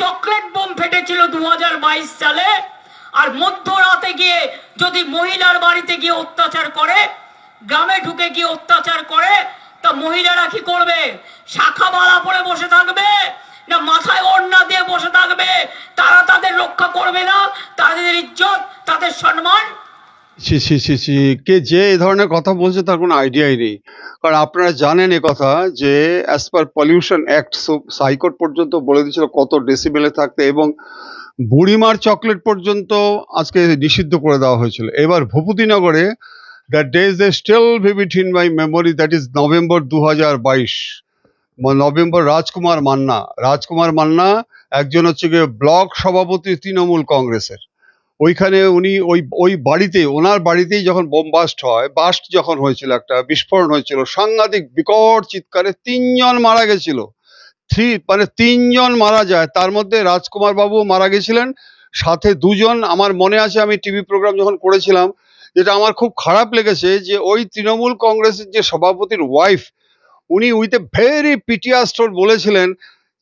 Chocolate bomb ফেটেছিল দু সালে। আর মধ্যরাতে গিয়ে যদি মহিলার বাড়িতে গিয়ে অত্যাচার করে, গ্রামে ঢুকে গিয়ে অত্যাচার করে, তা মহিলারা কি করবে? শাখা মালা পরে বসে থাকবে? না মাথায় ওড়না দিয়ে বসে থাকবে? তারা তাদের রক্ষা করবে না? তাদের ইজ্জত, তাদের সম্মান? ছি ছি ছি ছি, কে যে এই ধরনের কথা বলছে তার কোনো আইডিয়াই নেই। কারণ আপনারা জানেন এ কথা যে as per pollution act high court পর্যন্ত বলে দিয়েছিল কত ডেসিবেলে থাকতে এবং বুড়িমার চকলেট পর্যন্ত আজকে নিষিদ্ধ করে দেওয়া হয়েছিল। এবার ভূপতিনগরে that day is a still vivid in my memory that is November দু হাজার বাইশ নভেম্বর রাজকুমার মান্না। রাজকুমার মান্না একজন হচ্ছে গিয়ে ব্লক সভাপতি, তৃণমূল কংগ্রেসের। ওইখানে উনি ওই ওই বাড়িতে, ওনার বাড়িতেই যখন বোম বাস্ট হয় বাস্ট যখন হয়েছিল একটা, বিস্ফোরণ হয়েছিল, সাংঘাতিক বিকট চিৎকারে তিনজন মারা গেছিল। থ্রি মানে তিনজন মারা যায়। তার মধ্যে রাজকুমার বাবু মারা গেছিলেন, সাথে দুজন, আমার মনে আছে আমি টিভি প্রোগ্রাম যখন করেছিলাম, যেটা আমার খুব খারাপ লেগেছে যে ওই তৃণমূল কংগ্রেসের যে সভাপতির ওয়াইফ উনি with a very piteous tone বলেছিলেন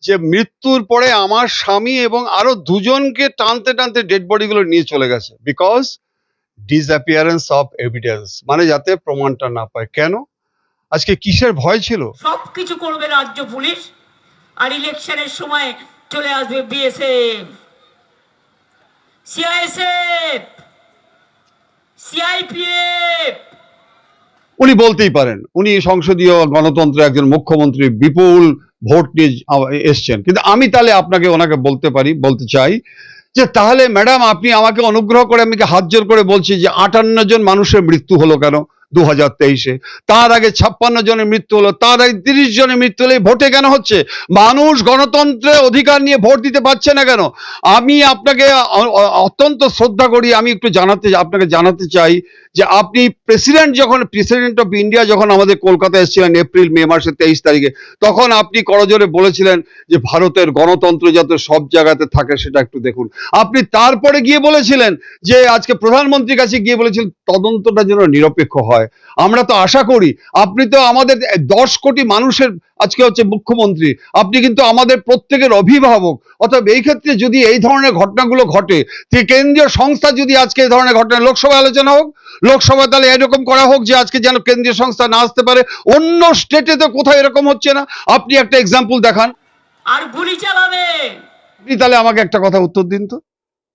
যে মৃত্যুর পরে আমার স্বামী এবং আরও দুজনকে টানতে টানতে ডেড বডিগুলো নিয়ে চলে গেছে। বিকজ ডিসঅ্যাপিয়ারেন্স অফ এভিডেন্স মানে যাতে প্রমাণটা না পায়। কেন? আজকে কিসের ভয় ছিল? সব কিছু করবে রাজ্য পুলিশ আর ইলেকশনের সময় চলে আসবে বিএসএফ সিআইএসএফ সিআইপিএফ উনি বলতেই পারেন উনি সংসদীয় গণতন্ত্রের একজন মুখ্যমন্ত্রী বিপুল ভোট নিয়ে এসছেন। কিন্তু আমি তাহলে আপনাকে, ওনাকে বলতে পারি, বলতে চাই যে তাহলে ম্যাডাম, আপনি আমাকে অনুগ্রহ করে আমি হাত জোর করে বলছি যে আটান্ন জন মানুষের মৃত্যু হলো কেন দু হাজার তেইশে? তার আগে ছাপ্পান্ন জনের মৃত্যু হলো, তার আগে তিরিশ জনের মৃত্যু হলে ভোটে কেন হচ্ছে? মানুষ গণতন্ত্রের অধিকার নিয়ে ভোট দিতে পারছে না কেন? আমি আপনাকে অত্যন্ত শ্রদ্ধা করি, আমি একটু জানাতে, আপনাকে জানাতে চাই যে আপনি প্রেসিডেন্ট যখন প্রেসিডেন্ট অফ ইন্ডিয়া যখন আমাদের কলকাতায় এসেছিলেন এপ্রিল, মে মাসের তেইশ তারিখে, তখন আপনি করজোরে বলেছিলেন যে ভারতের গণতন্ত্র যাতে সব জায়গাতে থাকে সেটা একটু দেখুন। আপনি তারপরে গিয়ে বলেছিলেন যে আজকে প্রধানমন্ত্রীর কাছে গিয়ে বলেছিলেন তদন্তটা যেন নিরপেক্ষ হয়। আমরা তো আশা করি, আপনি তো আমাদের দশ কোটি মানুষের আজকে হচ্ছে মুখ্যমন্ত্রী। আপনি কিন্তু আমাদের প্রত্যেকের অভিভাবক। অতএব এই ক্ষেত্রে যদি এই ধরনের ঘটনাগুলো ঘটে কেন্দ্রীয় সংস্থা যদি আজকে এই ধরনের ঘটনা লোকসভায় আলোচনা হোক লোকসভা তাহলে এরকম করা হোক যে আজকে যেন কেন্দ্রীয় সংস্থা না আসতে পারে। অন্য স্টেটে তো কোথাও এরকম হচ্ছে না। আপনি একটা এক্সাম্পল দেখান। আর গুলি চালাবে আপনি তাহলে আমাকে একটা কথা উত্তর দিন তো।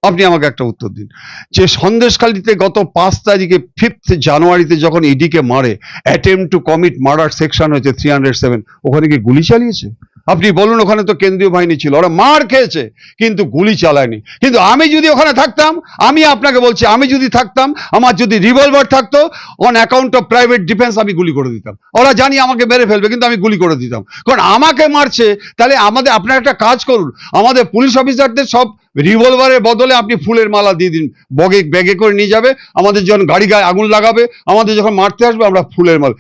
আপনি আমাকে একটা উত্তর দিন। যে সন্দেশখালীতে গত পাঁচ তারিখে ফিফথ জানুয়ারিতে যখন ইডিকে মারে attempt to commit murder section হয়েছে থ্রি ওখানে কি গুলি চালিয়েছে? আপনি বলুন, ওখানে তো কেন্দ্রীয় বাহিনী ছিল, ওরা মার খেয়েছে, কিন্তু গুলি চালায়নি। কিন্তু আমি যদি ওখানে থাকতাম, আমি আপনাকে বলছি, আমি যদি থাকতাম, আমার যদি রিভলভার থাকতো on account of private defence আমি গুলি করে দিতাম। ওরা জানি আমাকে মেরে ফেলবে, কিন্তু আমি গুলি করে দিতাম। কারণ আমাকে মারছে, তাহলে আমাদের, আপনারা একটা কাজ করুন, আমাদের পুলিশ অফিসারদের সব রিভলভারের বদলে আপনি ফুলের মালা দিয়ে দিন। বগে, ব্যাগে করে নিয়ে যাবে, আমাদের যখন গাড়ি গায়ে আগুন লাগাবে, আমাদের যখন মারতে আসবে, আমরা ফুলের মালা।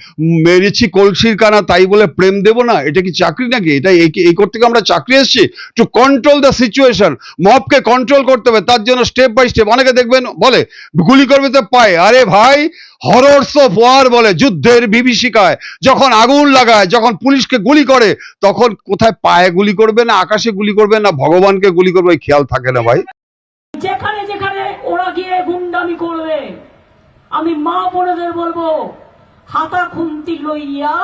মেরেছি কলসির কানা, তাই বলে প্রেম দেব না, এটা কি চাকরি নাকি? এটা এই করতে আমরা চাকরি এসেছি? টু কন্ট্রোল দ্য সিচুয়েশন মবকে কন্ট্রোল করতে হবে, তার জন্য স্টেপ বাই স্টেপ অনেকে দেখবেন, বলে, গুলি করবে তো পায়। আরে ভাই হরর্স অফ ওয়ার বলে, যুদ্ধের বিভীষিকায়। যখন আগুন লাগায়, যখন পুলিশকে গুলি করে, তখন কোথায় পায়ে গুলি করবে না, আকাশে গুলি করবে না, ভগবানকে গুলি করবে খেয়াল থাকে না ভাই? যেখানে যেখানে ওরা গিয়ে গুন্ডামি করবে আমি মা বোনেদের বলব হাতা খুন্তি লইয়া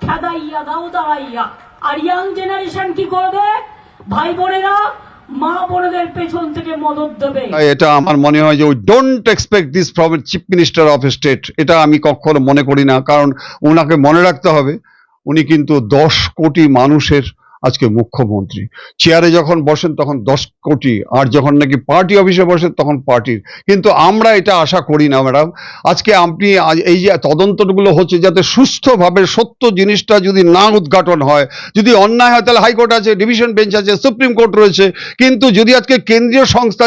খেদাইয়া দাও দাঁড়াইয়া। আর ইয়াং জেনারেশন কি করবে? ভাই বোনেরা মা বোনেদের পেছন থেকে মদত দেবে। এটা আমার মনে হয় যে ওই don't expect this from chief minister of state এটা আমি কখনো মনে করি না কারণ ওনাকে মনে রাখতে হবে উনি কিন্তু দশ কোটি মানুষের আজকে মুখ্যমন্ত্রী। চেয়ারে যখন বসেন, তখন দশ কোটি, আর যখন নাকি পার্টি অফিসে বসেন, তখন পার্টির কিন্তু আমরা এটা আশা করি না ম্যাডাম আজকে আপনি এই যে তদন্তগুলো হচ্ছে, যাতে সুস্থভাবে সত্য জিনিসটা যদি না উদ্ঘাটন হয়, যদি অন্যায় হয়, তাহলে হাইকোর্ট আছে, ডিভিশন বেঞ্চ আছে, সুপ্রিম কোর্ট রয়েছে। কিন্তু যদি আজকে কেন্দ্রীয় সংস্থা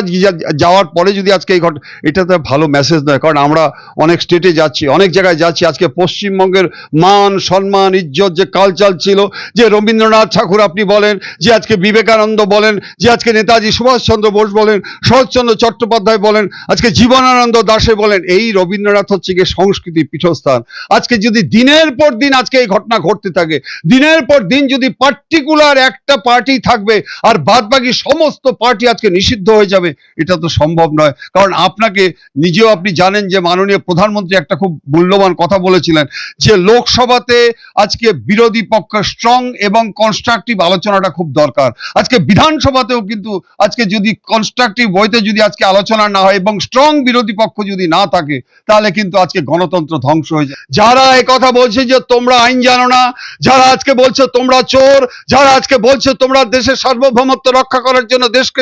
যাওয়ার পরে যদি আজকে এই ঘট, এটা তো ভালো মেসেজ নয়, কারণ আমরা অনেক স্টেটে যাচ্ছি, অনেক জায়গায় যাচ্ছি। আজকে পশ্চিমবঙ্গের মান, সম্মান, ইজ্জত যে কালচার ছিল, যে রবীন্দ্রনাথ ঠাকুর করে আপনি বলেন, যে আজকে বিবেকানন্দ বলেন, যে আজকে নেতাজি সুভাষচন্দ্র বোস বলেন শরৎচন্দ্র চট্টোপাধ্যায় বলেন, আজকে জীবনানন্দ দাসে বলেন, এই রবীন্দ্রনাথ হচ্ছে গিয়ে সংস্কৃতির পীঠস্থান। আজকে যদি দিনের পর দিন আজকে এই ঘটনা ঘটতে থাকে, দিনের পর দিন যদি পার্টিকুলার একটা পার্টি থাকবে, আর বাদ বাকি সমস্ত পার্টি আজকে নিষিদ্ধ হয়ে যাবে, এটা তো সম্ভব নয়। কারণ আপনাকে, নিজেও আপনি জানেন যে মাননীয় প্রধানমন্ত্রী একটা খুব মূল্যবান কথা বলেছিলেন, যে লোকসভাতে আজকে বিরোধী পক্ষ স্ট্রং এবং কনস্ট্রাকটিভ আলোচনাটা খুব দরকার। আজকে বিধানসভাতেও কিন্তু, আজকে যদি কনস্ট্রাকটিভ ওয়েতে যদি আজকে আলোচনা না হয় এবং স্ট্রং বিরোধী পক্ষ যদি না থাকে, তাহলে কিন্তু আজকে গণতন্ত্র ধ্বংস হয়ে যায়। যারা কথা বলছে যে তোমরা আইন জানো না, যারা আজকে বলছে তোমরা চোর, যারা আজকে বলছে তোমরা দেশের সার্বভৌমত্ব রক্ষা করার জন্য দেশকে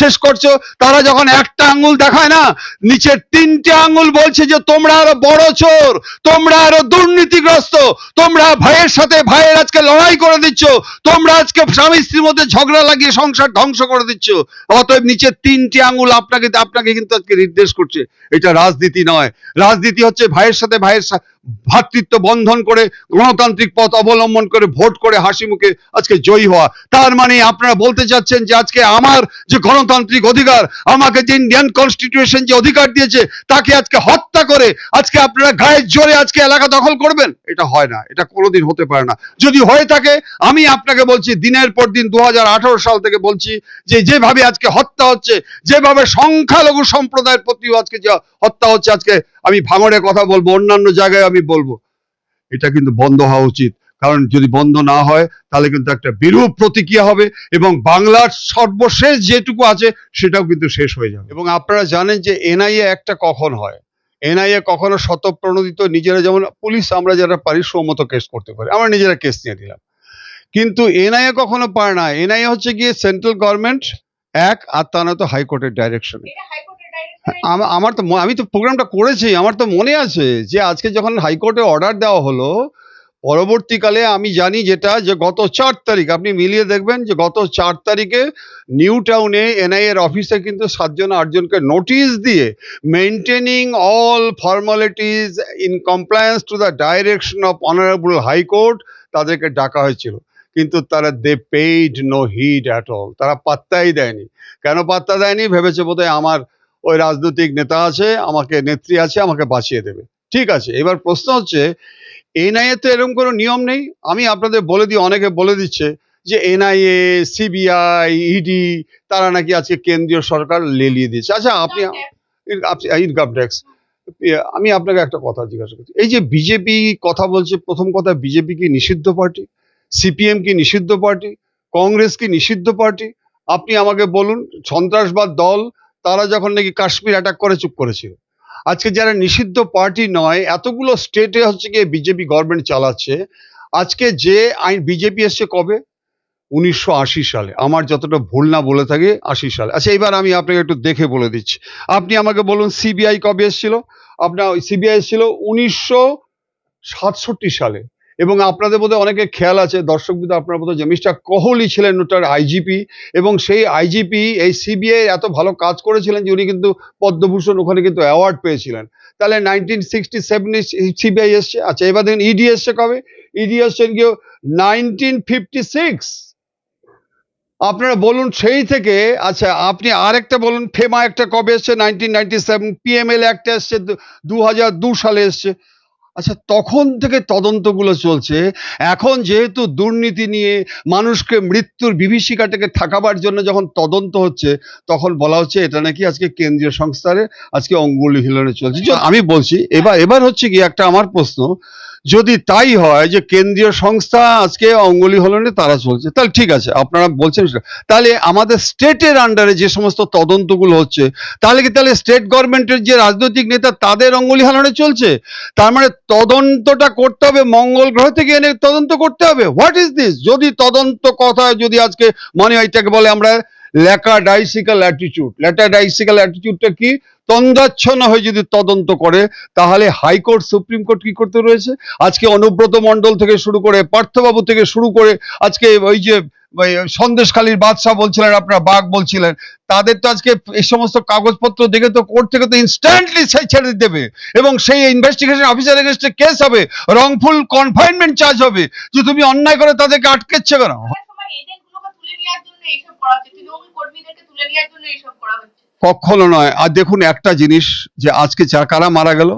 শেষ করছ, তারা যখন একটা আঙ্গুল দেখায় না, নিচের তিনটে আঙ্গুল বলছে যে তোমরা আরও বড় চোর, তোমরা আরও দুর্নীতিগ্রস্ত, তোমরা ভাইয়ের সাথে ভাইয়ের আজকে লড়াই করে দিচ্ছ তোমরা আজকে স্বামী স্ত্রীর মধ্যে ঝগড়া লাগিয়ে সংসার ধ্বংস করে দিচ্ছ। অতএব নিচের তিনটি আঙুল আপনাকে আপনাকে কিন্তু আজকে নির্দেশ করছে। এটা রাজনীতি নয়। রাজনীতি হচ্ছে ভাইয়ের সাথে ভাইয়ের ভ্রাতৃত্ব বন্ধন করে, গণতান্ত্রিক পথ অবলম্বন করে, ভোট করে হাসি মুখে আজকে জয়ী হওয়া। তার মানে আপনারা বলতে চাচ্ছেন যে আজকে আমার যে গণতান্ত্রিক অধিকার, আমাকে যে ইন্ডিয়ান কনস্টিটিউশন যে অধিকার দিয়েছে, তাকে আজকে হত্যা করে, আজকে আপনারা গায়ের জোরে আজকে এলাকা দখল করবেন? এটা হয় না, এটা কোনোদিন হতে পারে না। যদি হয়ে থাকে, আমি আপনাকে বলছি, দিনের পর দিন দু হাজার আঠারো সাল থেকে বলছি যে যেভাবে আজকে হত্যা হচ্ছে, যেভাবে সংখ্যালঘু সম্প্রদায়ের প্রতিও আজকে যে হত্যা হচ্ছে, আজকে আমি ভাঙড়ে কথা বলব অন্যান্য জায়গায় আমি বলব। এটা কিন্তু বন্ধ হওয়া উচিত। কারণ যদি বন্ধ না হয় তাহলে কিন্তু একটা বিরূপ প্রতিক্রিয়া হবে এবং বাংলার সর্বশেষ যেটুকু আছে সেটাও কিন্তু শেষ হয়ে যাবে। এবং আপনারা জানেন যে এনআইএ একটা কখন হয়? এনআইএ কখনো শতপ্রণোদিত নিজেরা যেমন পুলিশ আমরা যারা পারি সমত কেস করতে পারি। আমরা নিজেরা কেস নিয়ে দিলাম কিন্তু এনআইএ কখনো পারে না। এনআইএ হচ্ছে গিয়ে সেন্ট্রাল গভর্নমেন্ট এক আর তা নয়তো হাইকোর্টের ডাইরেকশনে আমার তো আমি তো প্রোগ্রামটা করেছি, আমার তো মনে আছে যে আজকে যখন হাইকোর্টে অর্ডার দেওয়া হলো, পরবর্তীকালে আমি জানি যেটা যে গত চার তারিখ, আপনি মিলিয়ে দেখবেন যে গত চার তারিখে নিউ টাউনে এনআই এর অফিসে কিন্তু সাতজন, আটজনকে নোটিশ দিয়ে maintaining all formalities in compliance to the direction of honourable high court তাদেরকে ডাকা হয়েছিল। কিন্তু তারা they paid no heed at all, তারা পাত্তাই দেয়নি। কেন পাত্তা দেয়নি? ভেবেছে বোধহয় আমার ওই রাজনৈতিক নেতা আছে আমাকে নেত্রী আছে আমাকে বাঁচিয়ে দেবে। ঠিক আছে এবার প্রশ্ন হচ্ছে এনআইএ তো এরকম কোনো নিয়ম নেই? আমি আপনাদের বলে দিই অনেকে বলে দিচ্ছে যে এনআইএ সিবিআই ইডি তারা নাকি আজকে কেন্দ্রীয় সরকার লেলিয়ে দিয়েছে। আচ্ছা আপনি ইনকাম ট্যাক্স আমি আপনাকে একটা কথা জিজ্ঞাসা করছি। এই যে বিজেপি কথা বলছে প্রথম কথা বিজেপি কি নিষিদ্ধ পার্টি? সিপিএম কি নিষিদ্ধ পার্টি? কংগ্রেস কি নিষিদ্ধ পার্টি? আপনি আমাকে বলুন সন্ত্রাসবাদ দল তারা যখন নাকি কাশ্মীর অ্যাটাক করে, চুপ করেছিল। আজকে যারা নিষিদ্ধ পার্টি নয়, এতগুলো স্টেটে হচ্ছে গিয়ে বিজেপি গভর্নমেন্ট চালাচ্ছে। আজকে যে আইন বিজেপি এসছে কবে? উনিশশো আশি সালে। আমার যতটা ভুল না বলে থাকি, আশি সালে। আচ্ছা এবার আমি আপনাকে একটু দেখে বলে দিচ্ছি। আপনি আমাকে বলুন সিবিআই কবে এসেছিল? আপনার সিবিআই এসেছিল উনিশশো সাতষট্টি সালে। এবং আপনাদের বোধহয় অনেকে খেয়াল আছে, দর্শক বিধু আপনার বোধহয় যে মিস্টার কোহলি ছিলেন ওটার আইজিপি এবং সেই আইজিপি, এই সিবিআই এত ভালো কাজ করেছিলেন যে উনি কিন্তু পদ্মভূষণ ওখানে কিন্তু অ্যাওয়ার্ড পেয়েছিলেন। তাহলে নাইনটিন সিক্সটি সিবিআই এসছে। আচ্ছা এবার দেখুন ইডি এসছে কবে? ইডি এসছেন কেউ নাইনটিন ফিফটি সিক্স আপনারা বলুন সেই থেকে আচ্ছা আপনি আরেকটা বলুন ফেমা একটা কবে এসছে? নাইনটিন নাইনটি সেভেন পিএমএল একটা এসছে দু সালে এসছে। আচ্ছা তখন থেকে তদন্তগুলো চলছে। এখন যেহেতু দুর্নীতি নিয়ে মানুষকে মৃত্যুর বিভীষিকা থেকে থাকাবার জন্য যখন তদন্ত হচ্ছে, তখন বলা হচ্ছে এটা নাকি আজকে কেন্দ্রীয় সংস্থারে, আজকে অঙ্গুলি হিলনে চলছে। আমি বলছি, এবার এবার হচ্ছে কি একটা আমার প্রশ্ন যদি তাই হয় যে কেন্দ্রীয় সংস্থা আজকে অঙ্গুলি হলনে তারা চলছে, তাহলে ঠিক আছে, আপনারা বলছেন তাহলে আমাদের স্টেটের আন্ডারে যে সমস্ত তদন্তগুলো হচ্ছে, তাহলে কি তাহলে স্টেট গভর্নমেন্টের যে রাজনৈতিক নেতা তাদের অঙ্গুলি হালনে চলছে? তার মানে তদন্তটা করতে হবে, মঙ্গল গ্রহ থেকে এনে তদন্ত করতে হবে? হোয়াট ইজ দিস যদি তদন্ত কথায় যদি আজকে মনে হয় এটাকে বলে আমরা ল্যাকাডাইসিক্যাল অ্যাটিটিউড ল্যাকাডাইসিক্যাল অ্যাটিটিউডটা কি? তন্দাচ্ছন্ন হয়ে যদি তদন্ত করে, তাহলে হাইকোর্ট, সুপ্রিম কোর্ট কি করতে রয়েছে? আজকে অনুব্রত মণ্ডল থেকে শুরু করে, পার্থবাবু থেকে শুরু করে, আজকে ওই যে সন্দেশখালীর বাদশাহ বলছিলেন, আপনারা বাঘ বলছিলেন, তাদের তো আজকে এই সমস্ত কাগজপত্র দেখে তো কোর্ট থেকে তো ইনস্ট্যান্টলি ছেড়ে দেবে এবং সেই ইনভেস্টিগেশন অফিসার এগেনস্টে কেস হবে রংফুল কনফাইনমেন্ট চার্জ হবে। যে তুমি অন্যায় করে তাদেরকে আটকেচ্ছে কেন? এইসব করা হচ্ছে। তুলে নেওয়ার জন্য এইসব করা হচ্ছে। কখনো নয়। আর দেখুন একটা জিনিস যে আজকে যা কারা মারা গেল?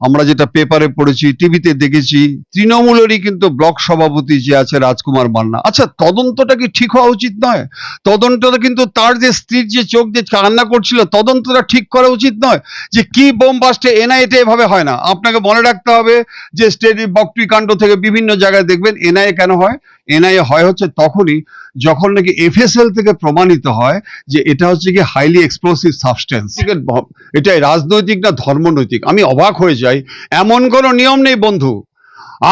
আমরা যেটা পেপারে পড়েছি টিভিতে দেখেছি তৃণমূলেরই কিন্তু ব্লক সভাপতি যে আছে রাজকুমার মান্না। আচ্ছা তদন্তটা কি ঠিক হওয়া উচিত নয়? তদন্তটা কিন্তু তার যে স্ত্রীর যে চোখ যে কান্না করছিল তদন্তটা ঠিক করা উচিত নয় যে কি বোম বাস্টে এনআইএতে এভাবে হয় না। আপনাকে মনে রাখতে হবে যে স্টেট বকটুই কাণ্ড থেকে বিভিন্ন জায়গায় দেখবেন এনআইএ কেন হয়? এনআইএ হয় হচ্ছে তখনই যখন নাকি এফএসএল থেকে প্রমাণিত হয় যে এটা হচ্ছে কি হাইলি এক্সপ্লোসিভ সাবস্টেন্স এটাই রাজনৈতিক না ধর্মনৈতিক? আমি অবাক হয়ে যাই। এমন কোনো নিয়ম নেই, বন্ধু।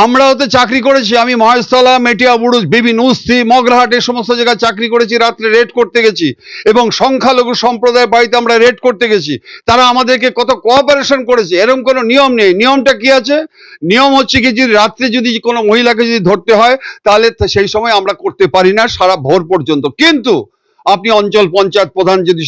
আমরাও তো চাকরি করেছি, আমি মহেশতলা, মেটিয়া বুড়ুজ বিবি নুস্তি মগরাহাট এই সমস্ত জায়গায় চাকরি করেছি, রাত্রে রেড করতে গেছি। এবং সংখ্যালঘু সম্প্রদায়ের বাড়িতে আমরা রেড করতে গেছি। তারা আমাদেরকে কত কোঅপারেশন করেছে, এরকম কোনো নিয়ম নেই। নিয়মটা কি আছে? নিয়ম হচ্ছে কি, যদি রাত্রে যদি কোনো মহিলাকে যদি ধরতে হয়, তাহলে সেই সময় আমরা করতে পারি না, সারা ভোর পর্যন্ত। কিন্তু আপনি অঞ্চল পঞ্চায়েত প্রধান যদি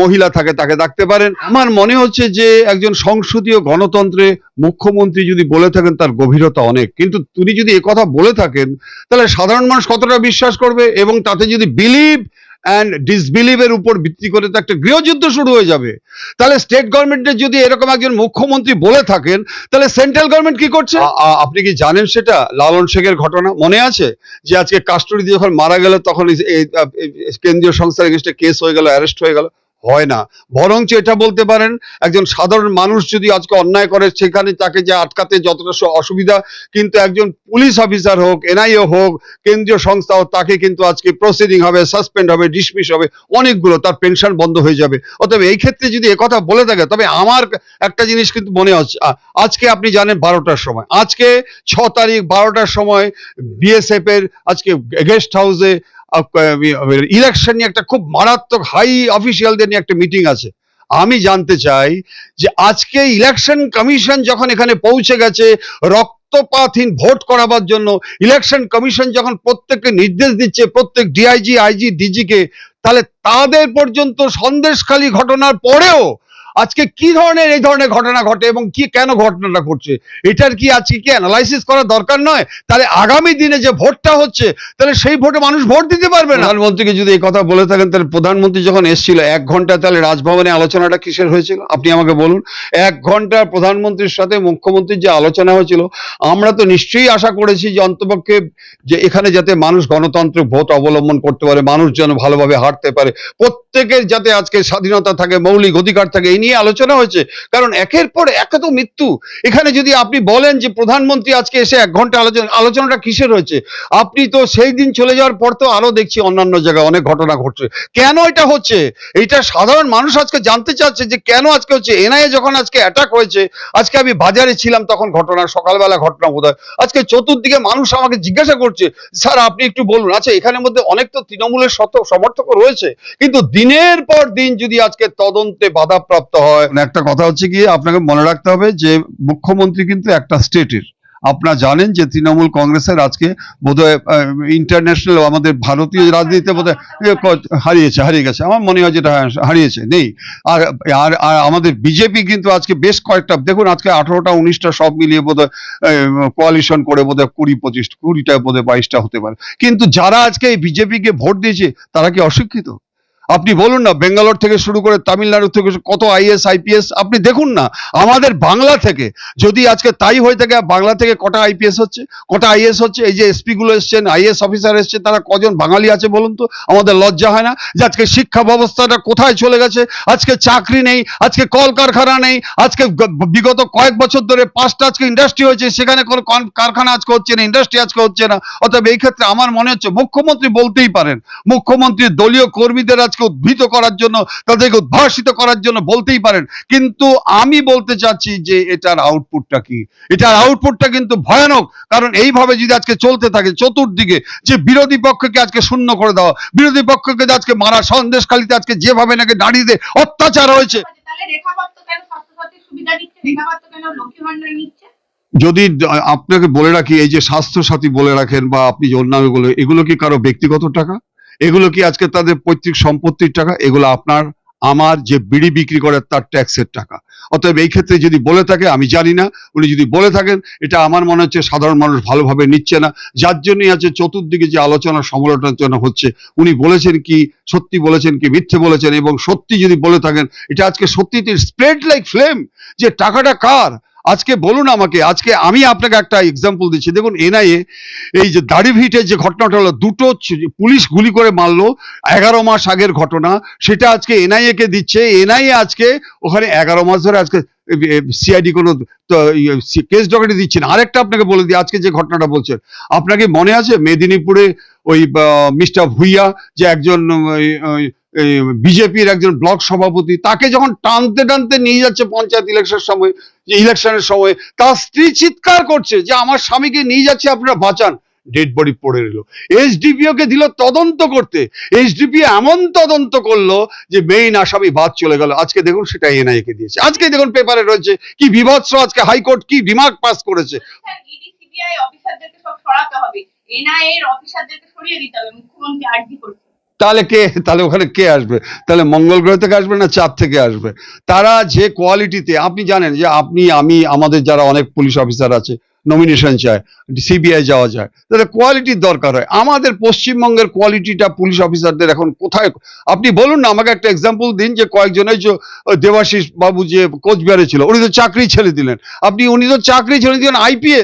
মহিলা থাকে তাকে ডাকতে পারেন। আমার মনে হচ্ছে যে একজন সংসদীয় গণতন্ত্রে মুখ্যমন্ত্রী যদি বলে থাকেন, তার গভীরতা অনেক। কিন্তু তিনি যদি কথা বলে থাকেন, তাহলে সাধারণ মানুষ কতটা বিশ্বাস করবে? এবং তাতে যদি বিলিভ অ্যান্ড ডিসবিলিভের উপর ভিত্তি করে তো একটা গৃহযুদ্ধ শুরু হয়ে যাবে। তাহলে স্টেট গভর্নমেন্টের যদি এরকম একজন মুখ্যমন্ত্রী বলে থাকেন, তাহলে সেন্ট্রাল গভর্নমেন্ট কি করছে? আপনি কি জানেন সেটা? লালন শেখের ঘটনা মনে আছে? যে আজকে কাস্টডি যখন মারা গেল, তখন কেন্দ্রীয় সংস্থার এগেনস্টে কেস হয়ে গেল অ্যারেস্ট হয়ে গেল। হয় না। বরঞ্চ এটা বলতে পারেন, একজন সাধারণ মানুষ যদি আজকে অন্যায় করে, সেখানে তাকে যে আটকাতে যতটা অসুবিধা, কিন্তু একজন পুলিশ অফিসার হোক, এনআইও হোক, কেন্দ্রীয় সংস্থা হোক, তাকে কিন্তু আজকে প্রসিডিং হবে সাসপেন্ড হবে ডিসমিস হবে, অনেকগুলো তার পেনশন বন্ধ হয়ে যাবে। অতএব এই ক্ষেত্রে যদি একথা বলে থাকে, তবে আমার একটা জিনিস কিন্তু মনে হচ্ছে আজকে আপনি জানেন বারোটার সময়। আজকে ছ তারিখ বারোটার সময় বিএসএফ এর আজকে গেস্ট হাউসে ইলেকশন নিয়ে একটা খুব মারাত্মক হাই অফিসিয়ালদের নিয়ে একটা মিটিং আছে। আমি জানতে চাই যে আজকে ইলেকশন কমিশন যখন এখানে পৌঁছে গেছে, রক্তপাতহীন ভোট করাবার জন্য ইলেকশন কমিশন যখন প্রত্যেককে নির্দেশ দিচ্ছে, প্রত্যেক ডিআইজি আইজি ডিজিকে তাহলে তাদের পর্যন্ত সন্দেশখালী ঘটনার পরেও আজকে কি ধরনের এই ধরনের ঘটনা ঘটে এবং কি কেন ঘটনাটা ঘটছে? এটার কি আজকে কি অ্যানালাইসিস করা দরকার নয়? তাহলে আগামী দিনে যে ভোটটা হচ্ছে, তাহলে সেই ভোটে মানুষ ভোট দিতে পারবে না। প্রধানমন্ত্রীকে যদি এই কথা বলে থাকেন, তাহলে প্রধানমন্ত্রী যখন এসেছিল, এক ঘণ্টা তাহলে রাজভবনে আলোচনাটা কিসের হয়েছিল? আপনি আমাকে বলুন। এক ঘণ্টা প্রধানমন্ত্রীর সাথে মুখ্যমন্ত্রীর যে আলোচনা হয়েছিল, আমরা তো নিশ্চয়ই আশা করেছি যে অন্তপক্ষে যে এখানে যাতে মানুষ গণতন্ত্র ভোট অবলম্বন করতে পারে, মানুষ যেন ভালোভাবে হাঁটতে পারে। প্রত্যেকের যাতে আজকে স্বাধীনতা থাকে, মৌলিক অধিকার থাকে নিয়ে আলোচনা হয়েছে। কারণ একের পর এক তো মৃত্যু। এখানে যদি আপনি বলেন যে প্রধানমন্ত্রী আজকে এসে এক ঘণ্টা আলোচনা, আলোচনাটা কিসের হয়েছে? আপনি তো সেই দিন চলে যাওয়ার পর তো আরও দেখছি অন্যান্য জায়গায় অনেক ঘটনা ঘটছে। কেন এটা হচ্ছে? এটা সাধারণ মানুষ আজকে জানতে চাচ্ছে যে কেন আজকে হচ্ছে? এনআইএ যখন আজকে অ্যাটাক হয়েছে, আজকে আমি বাজারে ছিলাম তখন ঘটনা, সকালবেলা ঘটনা বোধ আজকে চতুর্দিকে মানুষ আমাকে জিজ্ঞাসা করছে, স্যার, আপনি একটু বলুন। আচ্ছা এখানের মধ্যে অনেক তো তৃণমূলের শত সমর্থক রয়েছে। কিন্তু দিনের পর দিন যদি আজকে তদন্তে বাধাপ্রাপ্ত হয়। একটা কথা হচ্ছে কি আপনাকে মনে রাখতে হবে যে মুখ্যমন্ত্রী কিন্তু একটা স্টেটের। আপনারা জানেন যে তৃণমূল কংগ্রেসের আজকে বোধহয় ইন্টারন্যাশনাল আমাদের ভারতীয় রাজনীতিতে বোধহয় এ, হারিয়েছে হারিয়ে গেছে। আমার মনে হয় যেটা হারিয়েছে নেই। আর আর আমাদের বিজেপি কিন্তু আজকে বেশ কয়েকটা দেখুন আজকে আঠারোটা উনিশটা সব মিলিয়ে বোধহয় কোয়ালিশন করে বোধহয় কুড়ি পঁচিশ কুড়িটা বোধহয় বাইশটা হতে পারে। কিন্তু যারা আজকে এই বিজেপিকে ভোট দিয়েছে তারা কি অশিক্ষিত? আপনি বলুন না, বেঙ্গালোর থেকে শুরু করে তামিলনাড়ু থেকে কত আইএস আইপিএস আপনি দেখুন না, আমাদের বাংলা থেকে, যদি আজকে তাই হয়ে থাকে, বাংলা থেকে কটা আইপিএস হচ্ছে, কটা আইএস হচ্ছে, এই যে এসপি গুলো এসছেন আইএস অফিসার এসছে, তারা কজন বাঙালি আছে বলুন তো, আমাদের লজ্জা হয় না যে আজকে শিক্ষা ব্যবস্থাটা কোথায় চলে গেছে, আজকে চাকরি নেই, আজকে কলকারখানা নেই, আজকে বিগত কয়েক বছর ধরে পাঁচটা আজকে ইন্ডাস্ট্রি হয়েছে, সেখানে কন- কারখানা আজকে হচ্ছে না ইন্ডাস্ট্রি আজকে হচ্ছে না, অতএব এই ক্ষেত্রে আমার মনে হচ্ছে মুখ্যমন্ত্রী বলতেই পারেন মুখ্যমন্ত্রী দলীয় কর্মীদের আজকে উদ্ভীত করার জন্য তাদেরকে উদ্ভাসিত করার জন্য বলতেই পারেন। কিন্তু আমি বলতে চাচ্ছি যে এটার আউটপুটটা কি? এটার আউটপুটটা কিন্তু ভয়ানক। কারণ এইভাবে যদি আজকে চলতে থাকে চতুর্দিকে যে বিরোধী পক্ষকে আজকে শূন্য করে দেওয়া বিরোধী পক্ষকে আজকে মারা সন্দেশখালিতে আজকে যেভাবে নাকি দাঁড়িয়ে অত্যাচার হয়েছে। যদি আপনাকে বলে রাখি এই যে স্বাস্থ্য সাথী বলে রাখেন বা আপনি যে অন্যান্য এগুলো কি কারও ব্যক্তিগত টাকা? এগুলো কি আজকে তাদের পৈতৃক সম্পত্তির টাকা? এগুলো আপনার, আমার যে বিড়ি বিক্রি করে তার ট্যাক্সের টাকা। অতএব এই ক্ষেত্রে যদি বলে থাকে, আমি জানি না, উনি যদি বলে থাকেন, এটা আমার মনে হচ্ছে সাধারণ মানুষ ভালোভাবে নিচ্ছে না। যার জন্যই আছে চতুর্দিকে যে আলোচনা, সমালোচনা হচ্ছে, উনি বলেছেন কি, সত্যি বলেছেন কি, মিথ্যে বলেছেন, এবং সত্যি যদি বলে থাকেন, এটা আজকে সত্যি স্প্রেড লাইক ফ্লেম যে টাকাটা কার? আজকে বলুন আমাকে, আজকে আমি আপনাকে একটা এক্সাম্পল দিচ্ছি। দেখুন, এনআইএ, এই যে দাড়িভিটের যে ঘটনাটা হলো, দুটো পুলিশ গুলি করে মারলো এগারো মাস আগের ঘটনা। সেটা আজকে এনআইএ কে দিচ্ছে। এনআইএ আজকে ওখানে এগারো মাস ধরে আজকে সিআইডি কোনো কেস ডকেটে দিচ্ছে না আরেকটা আপনাকে বলে দিই, আজকে যে ঘটনাটা বলছেন, আপনাকে মনে আছে মেদিনীপুরে ওই মিস্টার ভুইয়া যে একজন বিজেপির একজন ব্লক সভাপতি, তাকে যখন টানতে টানতে নিয়ে যাচ্ছে পঞ্চায়েত ইলেকশনের সময়, যে ইলেকশনের সময়, তার স্ত্রী চিৎকার করছে যে আমার স্বামীকে নিয়ে যাচ্ছে, আপনারা বাঁচান। ডেড বডি পড়ে রইল। এসডিপিও কে দিল তদন্ত করতে। এসডিপিও এমন তদন্ত করল যে মেইন আসামি বাদ চলে গেল। আজকে দেখুন সেটা এনআইএ কে দিয়েছে। আজকে দেখুন পেপারে রয়েছে কি বিভৎস আজকে হাইকোর্ট কি রিমার্ক পাস করেছে। অফিসারদেরকে সব সরাতে হবে। অফিসারদেরকে সরিয়ে দিতে হবে। মুখ্যমন্ত্রী আর্জি করছে তাহলে কে? তাহলে ওখানে কে আসবে? তাহলে মঙ্গল গ্রহ থেকে আসবে না চাঁদ থেকে আসবে? তারা যে কোয়ালিটিতে, আপনি জানেন যে আপনি, আমি, আমাদের যারা অনেক পুলিশ অফিসার আছে নমিনেশন চায় সিবিআই যাওয়া যায় তাহলে কোয়ালিটির দরকার হয়। আমাদের পশ্চিমবঙ্গের কোয়ালিটিটা পুলিশ অফিসারদের এখন কোথায়? আপনি বলুন না, আমাকে একটা এক্সাম্পল দিন যে কয়েকজনের যে দেবাশিস বাবু যে কোচবিহারে ছিল, উনি তো চাকরি ছেড়ে দিলেন। আপনি, উনি তো চাকরি ছেড়ে দিলেন আইপিএস